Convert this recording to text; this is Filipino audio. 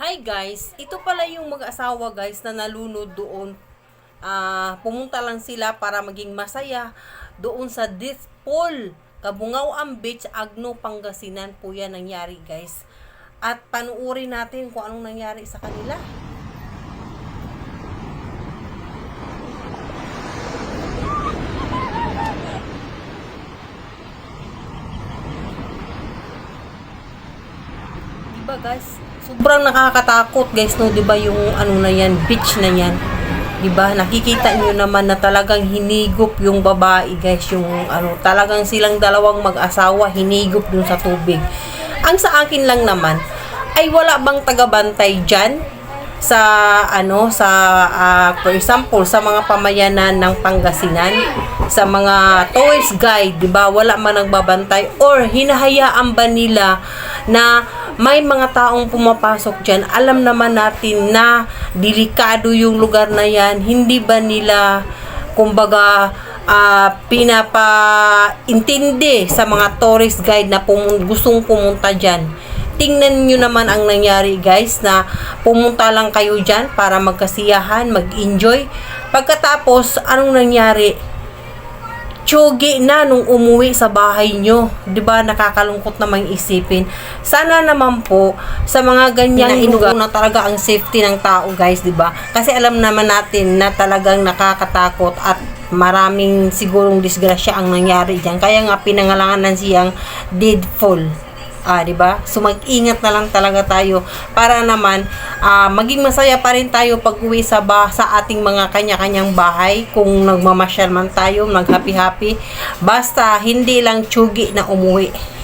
Hi guys, ito pala yung mag-asawa guys na nalunod doon. Ah, pumunta lang sila para maging masaya doon sa Dispol, Kabungaw ang Beach, Agno, Pangasinan po yan nangyari guys. At panuuri natin kung anong nangyari sa kanila. Diba guys? Sobrang nakakatakot guys no, 'di ba yung ano na yan, beach na yan. 'Di ba? Nakikita niyo naman na talagang hinigop yung babae guys, yung ano, talagang silang dalawang mag-asawa hinigop dun sa tubig. Ang sa akin lang naman ay wala bang tagabantay diyan sa ano sa ah, for example sa mga pamayanan ng Pangasinan sa mga tourist guide 'di ba wala man nagbabantay or hinahayaan ba nila na may mga taong pumapasok diyan alam naman natin na delikado yung lugar na yan hindi ba nila kumbaga ah, pinapa-intindi sa mga tourist guide na pumun- gustong pumunta diyan tingnan nyo naman ang nangyari guys na pumunta lang kayo dyan para magkasiyahan, mag-enjoy. Pagkatapos, anong nangyari? Tsugi na nung umuwi sa bahay nyo. 'Di ba Nakakalungkot namang isipin. Sana naman po sa mga ganyang lugar na talaga ang safety ng tao guys, 'di ba Kasi alam naman natin na talagang nakakatakot at maraming sigurong disgrasya ang nangyari diyan. Kaya nga pinangalangan siyang deadfall. Ah, 'di? So mag-ingat na lang talaga tayo para naman ah, maging masaya pa rin tayo pag-uwi sa ba sa ating mga kanya-kanyang bahay kung nagmamasyal man tayo, nag-happy-happy. Basta hindi lang tsugi na umuwi.